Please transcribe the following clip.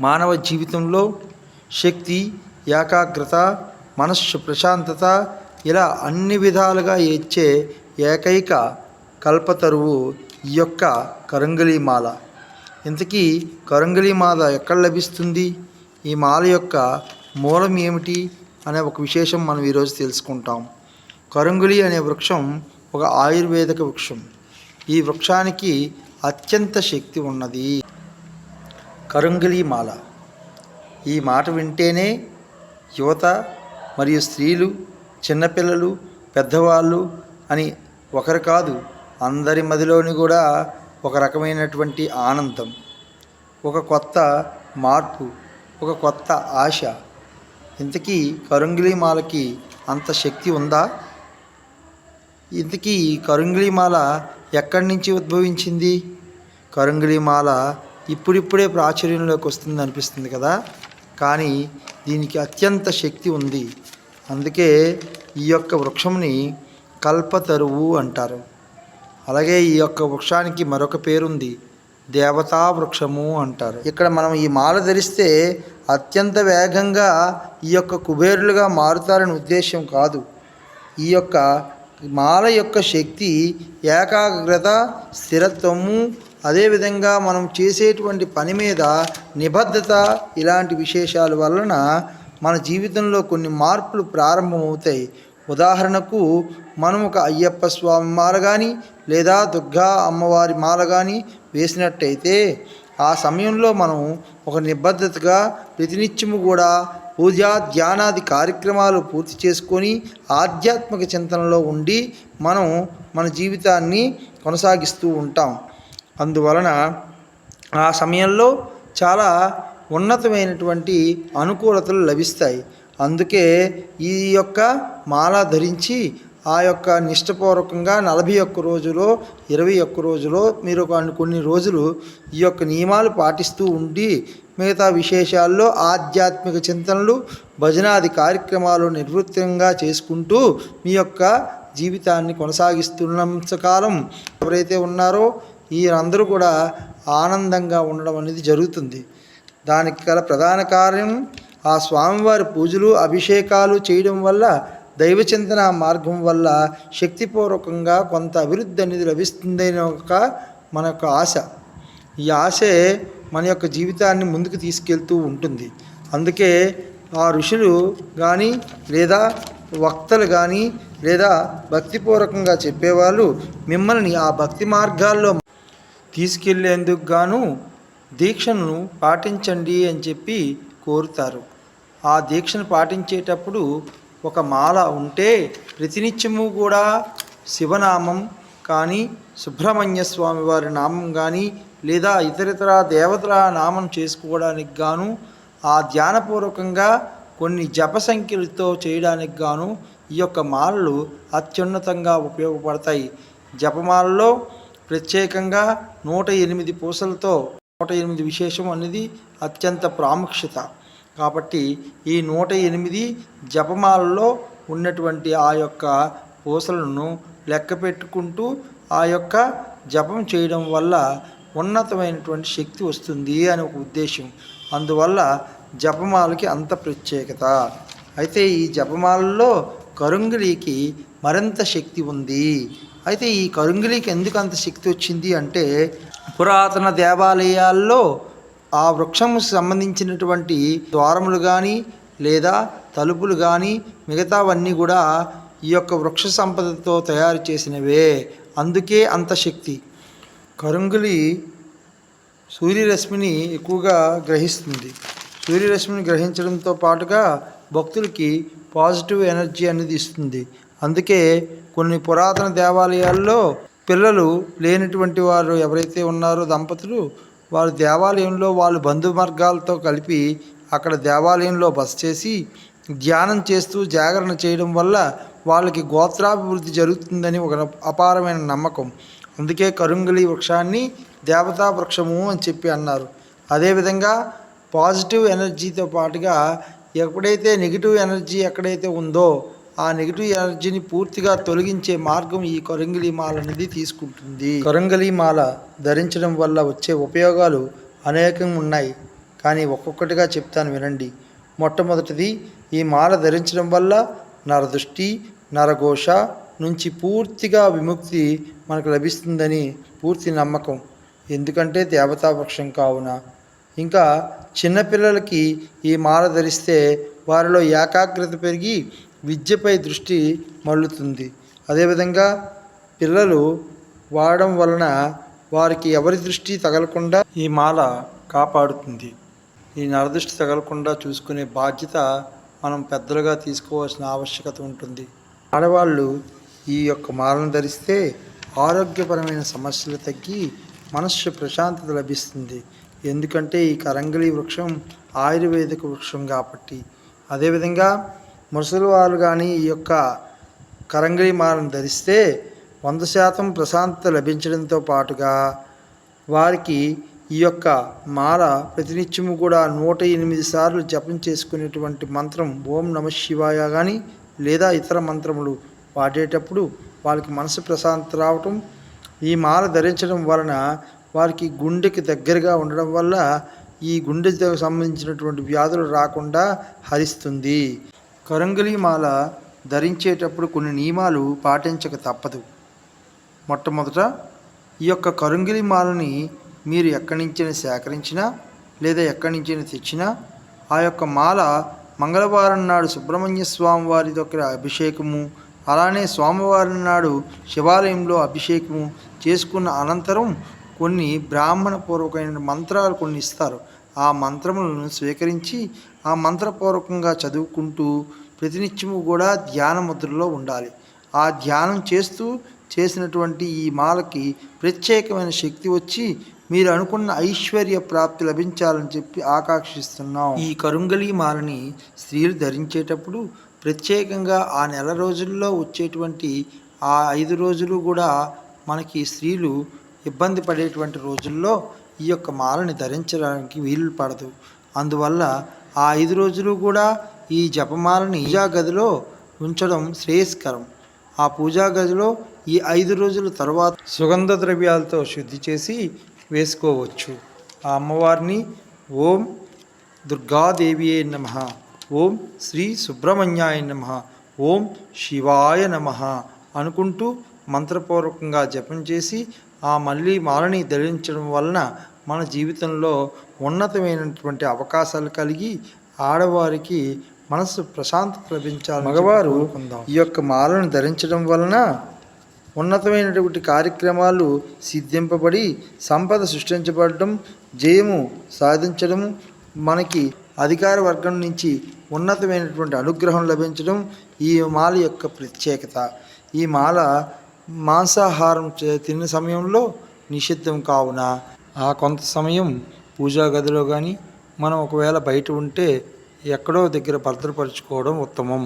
మానవ జీవితంలో శక్తి ఏకాగ్రత మనస్సు ప్రశాంతత ఇలా అన్ని విధాలుగా ఇచ్చే ఏకైక కల్పతరువు ఈ యొక్క కరంగలి మాల ఇంతకీ కరంగలి మాల ఎక్కడ లభిస్తుంది? ఈ మాల యొక్క మూలం ఏమిటి అనే ఒక విశేషం మనం ఈరోజు తెలుసుకుంటాం. కరంగులి అనే వృక్షం ఒక ఆయుర్వేదిక వృక్షం. ఈ వృక్షానికి అత్యంత శక్తి ఉన్నది. కరుంగిలి మాల ఈ మాట వింటేనే యువత మరియు స్త్రీలు చిన్నపిల్లలు పెద్దవాళ్ళు అని ఒకరు కాదు అందరి మదిలోని కూడా ఒక రకమైనటువంటి ఆనందం ఒక కొత్త మార్పు ఒక కొత్త ఆశ. ఇంతకీ కరుంగిలి మాలకి అంత శక్తి ఉందా? ఇంతకీ కరుంగిలిమాల కరుంగిలి మాల ఎక్కడి నుంచి ఉద్భవించింది? కరుంగిలి మాల ఇప్పుడిప్పుడే ప్రాచుర్యంలోకి వస్తుంది అనిపిస్తుంది కదా. కానీ దీనికి అత్యంత శక్తి ఉంది. అందుకే ఈ యొక్క వృక్షంని కల్పతరువు అంటారు. అలాగే ఈ యొక్క వృక్షానికి మరొక పేరుంది దేవతా వృక్షము అంటారు. ఇక్కడ మనం ఈ మాల ధరిస్తే అత్యంత వేగంగా ఈ యొక్క కుబేరులుగా మారుతారని ఉద్దేశం కాదు. ఈ యొక్క మాల యొక్క శక్తి ఏకాగ్రత స్థిరత్వము అదేవిధంగా మనం చేసేటువంటి పని మీద నిబద్ధత ఇలాంటి విశేషాల వలన మన జీవితంలో కొన్ని మార్పులు ప్రారంభమవుతాయి. ఉదాహరణకు మనం ఒక అయ్యప్ప స్వామి మాల కానీ లేదా దుర్గా అమ్మవారి మాల కానీ వేసినట్టయితే ఆ సమయంలో మనం ఒక నిబద్ధతగా ప్రతినిత్యము కూడా పూజా ధ్యానాది కార్యక్రమాలు పూర్తి చేసుకొని ఆధ్యాత్మిక చింతనలో ఉండి మనం మన జీవితాన్ని కొనసాగిస్తూ ఉంటాం. అందువలన ఆ సమయంలో చాలా ఉన్నతమైనటువంటి అనుకూలతలు లభిస్తాయి. అందుకే ఈ యొక్క మాల ధరించి ఆ యొక్క నిష్టపూర్వకంగా నలభై ఒక్క రోజులో ఇరవై ఒక్క రోజులో మీరు ఒక కొన్ని రోజులు ఈ యొక్క నియమాలు పాటిస్తూ ఉండి మిగతా విశేషాల్లో ఆధ్యాత్మిక చింతనలు భజనాది కార్యక్రమాలు నిర్వృత్తంగా చేసుకుంటూ మీ యొక్క జీవితాన్ని కొనసాగిస్తున్నంతకాలం ఎవరైతే ఉన్నారో వీరందరూ కూడా ఆనందంగా ఉండడం అనేది జరుగుతుంది. దానికి గల ప్రధాన కార్యం ఆ స్వామివారి పూజలు అభిషేకాలు చేయడం వల్ల దైవచింతన మార్గం వల్ల శక్తిపూర్వకంగా కొంత అభివృద్ధి అనేది లభిస్తుందనే ఒక మన యొక్క ఆశ. ఈ ఆశే మన యొక్క జీవితాన్ని ముందుకు తీసుకెళ్తూ ఉంటుంది. అందుకే ఆ ఋషులు కానీ లేదా వక్తలు కానీ లేదా భక్తిపూర్వకంగా చెప్పేవాళ్ళు మిమ్మల్ని ఆ భక్తి మార్గాల్లో తీసుకెళ్ళేందుకు గాను దీక్షను పాటించండి అని చెప్పి కోరుతారు. ఆ దీక్షను పాటించేటప్పుడు ఒక మాల ఉంటే ప్రతినిత్యము కూడా శివనామం కానీ సుబ్రహ్మణ్య స్వామి వారి నామం కానీ లేదా ఇతరితర దేవతల నామం చేసుకోవడానికి గాను ఆ ధ్యానపూర్వకంగా కొన్ని జప సంఖ్యలతో చేయడానికి గాను ఈ యొక్క మాలలు అత్యున్నతంగా ఉపయోగపడతాయి. జపమాలలో ప్రత్యేకంగా నూట ఎనిమిది పూసలతో నూట ఎనిమిది విశేషం అనేది అత్యంత ప్రాముఖ్యత. కాబట్టి ఈ నూట ఎనిమిది జపమాలలో ఉన్నటువంటి ఆ యొక్క పూసలను లెక్క పెట్టుకుంటూ ఆ యొక్క జపం చేయడం వల్ల ఉన్నతమైనటువంటి శక్తి వస్తుంది అని ఒక ఉద్దేశం. అందువల్ల జపమాలకి అంత ప్రత్యేకత. అయితే ఈ జపమాలలో కరుంగిలికి మరింత శక్తి ఉంది. అయితే ఈ కరుంగిలికి ఎందుకు అంత శక్తి వచ్చింది అంటే పురాతన దేవాలయాల్లో ఆ వృక్షము సంబంధించినటువంటి ద్వారములు కానీ లేదా తలుపులు కానీ మిగతావన్నీ కూడా ఈ యొక్క వృక్ష సంపదతో తయారు చేసినవే. అందుకే అంత శక్తి. కరుంగులి సూర్యరశ్మిని ఎక్కువగా గ్రహిస్తుంది. సూర్యరశ్మిని గ్రహించడంతో పాటుగా భక్తులకి పాజిటివ్ ఎనర్జీ అనేది ఇస్తుంది. అందుకే కొన్ని పురాతన దేవాలయాల్లో పిల్లలు లేనటువంటి వారు ఎవరైతే ఉన్నారో దంపతులు వారు దేవాలయంలో వాళ్ళు బంధువర్గాలతో కలిపి అక్కడ దేవాలయంలో బస చేసి ధ్యానం చేస్తూ జాగరణ చేయడం వల్ల వాళ్ళకి గోత్రాభివృద్ధి జరుగుతుందని ఒక అపారమైన నమ్మకం. అందుకే కరుంగలి వృక్షాన్ని దేవతా వృక్షము అని చెప్పి అన్నారు. అదేవిధంగా పాజిటివ్ ఎనర్జీతో పాటుగా ఎప్పుడైతే నెగిటివ్ ఎనర్జీ ఎక్కడైతే ఉందో ఆ నెగిటివ్ ఎనర్జీని పూర్తిగా తొలగించే మార్గం ఈ కొరంగిలి మాల అనేది తీసుకుంటుంది. కొరంగిలి మాల ధరించడం వల్ల వచ్చే ఉపయోగాలు అనేకం ఉన్నాయి. కానీ ఒక్కొక్కటిగా చెప్తాను వినండి. మొట్టమొదటిది ఈ మాల ధరించడం వల్ల నరదృష్టి నరఘోష నుంచి పూర్తిగా విముక్తి మనకు లభిస్తుందని పూర్తి నమ్మకం. ఎందుకంటే దేవతా వృక్షం కావున. ఇంకా చిన్నపిల్లలకి ఈ మాల ధరిస్తే వారిలో ఏకాగ్రత పెరిగి విద్యపై దృష్టి మళ్ళుతుంది. అదేవిధంగా పిల్లలు వాడడం వలన వారికి ఎవరి దృష్టి తగలకుండా ఈ మాల కాపాడుతుంది. ఈ నరదృష్టి తగలకుండా చూసుకునే బాధ్యత మనం పెద్దలుగా తీసుకోవాల్సిన ఆవశ్యకత ఉంటుంది. ఆడవాళ్ళు ఈ యొక్క మాలను ధరిస్తే ఆరోగ్యపరమైన సమస్యలు తగ్గి మనస్సు ప్రశాంతత లభిస్తుంది. ఎందుకంటే ఈ కరంగలి వృక్షం ఆయుర్వేదిక వృక్షం కాబట్టి. అదేవిధంగా ముసలివారు కానీ ఈ యొక్క కరంగిరి మాలను ధరిస్తే వంద శాతం ప్రశాంతత లభించడంతో పాటుగా వారికి ఈ యొక్క మాల ప్రతినిత్యము కూడా నూట ఎనిమిది సార్లు జపం చేసుకునేటువంటి మంత్రం ఓం నమ శివాయ కానీ లేదా ఇతర మంత్రములు వాడేటప్పుడు వాళ్ళకి మనసు ప్రశాంతత రావటం ఈ మాల ధరించడం వలన వారికి గుండెకి దగ్గరగా ఉండడం వల్ల ఈ గుండెతో సంబంధించినటువంటి వ్యాధులు రాకుండా హరిస్తుంది. కరంగలి మాల ధరించేటప్పుడు కొన్ని నియమాలు పాటించక తప్పదు. మొట్టమొదట ఈ యొక్క కరుంగిలి మాలని మీరు ఎక్కడి నుంచైనా సేకరించినా లేదా ఎక్కడి నుంచైనా తెచ్చినా ఆ యొక్క మాల మంగళవారం నాడు సుబ్రహ్మణ్య స్వామి వారి దగ్గర అభిషేకము అలానే స్వామివారం నాడు శివాలయంలో అభిషేకము చేసుకున్న అనంతరం కొన్ని బ్రాహ్మణ పూర్వకమైన మంత్రాలు కొన్ని ఇస్తారు. ఆ మంత్రములను స్వీకరించి ఆ మంత్రపూర్వకంగా చదువుకుంటూ ప్రతినిత్యము కూడా ధ్యాన ముద్రలో ఉండాలి. ఆ ధ్యానం చేస్తూ చేసినటువంటి ఈ మాలకి ప్రత్యేకమైన శక్తి వచ్చి మీరు అనుకున్న ఐశ్వర్య ప్రాప్తి లభించాలని చెప్పి ఆకాంక్షిస్తున్నాం. ఈ కరుంగలి మాలని స్త్రీలు ధరించేటప్పుడు ప్రత్యేకంగా ఆ నెల రోజుల్లో వచ్చేటువంటి ఆ ఐదు రోజులు కూడా మనకి స్త్రీలు ఇబ్బంది పడేటువంటి రోజుల్లో ఈ యొక్క మాలని ధరించడానికి వీలు పడదు. అందువల్ల ఆ ఐదు రోజులు కూడా ఈ జపమాలని పూజా గదిలో ఉంచడం శ్రేయస్కరం. ఆ పూజా గదిలో ఈ ఐదు రోజుల తర్వాత సుగంధ ద్రవ్యాలతో శుద్ధి చేసి వేసుకోవచ్చు. ఆ అమ్మవారిని ఓం దుర్గాదేవియే నమ. ఓం శ్రీ సుబ్రహ్మణ్యాయ నమ. ఓం శివాయ నమ అనుకుంటూ మంత్రపూర్వకంగా జపం చేసి ఆ మళ్ళీ మాలని ధరించడం వలన మన జీవితంలో ఉన్నతమైనటువంటి అవకాశాలు కలిగి ఆడవారికి మనసు ప్రశాంతత లభించాలి మగవారు ఈ యొక్క మాలను ధరించడం వలన ఉన్నతమైనటువంటి కార్యక్రమాలు సిద్ధింపబడి సంపద సృష్టించబడడం జయము సాధించడం మనకి అధికార వర్గం నుంచి ఉన్నతమైనటువంటి అనుగ్రహం లభించడం ఈ మాల యొక్క ప్రత్యేకత. ఈ మాల మాంసాహారం తిన్న సమయంలో నిషిద్ధం కావున. ఆ కొంత సమయం పూజా గదిలో కానీ మనం ఒకవేళ బయట ఉంటే ఎక్కడో దగ్గర భద్రపరచుకోవడం ఉత్తమం.